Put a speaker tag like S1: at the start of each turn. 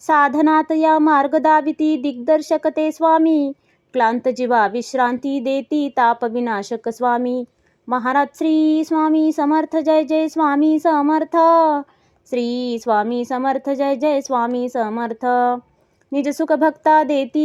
S1: साधनात या मार्ग दाविती दिग्दर्शक ते स्वामी. क्लांत जीवा विश्रांती देती ताप विनाशक स्वामी. महाराज श्री स्वामी समर्थ जय जय स्वामी समर्थ. श्री स्वामी समर्थ जय जय स्वामी समर्थ. निज सुख भक्ता देती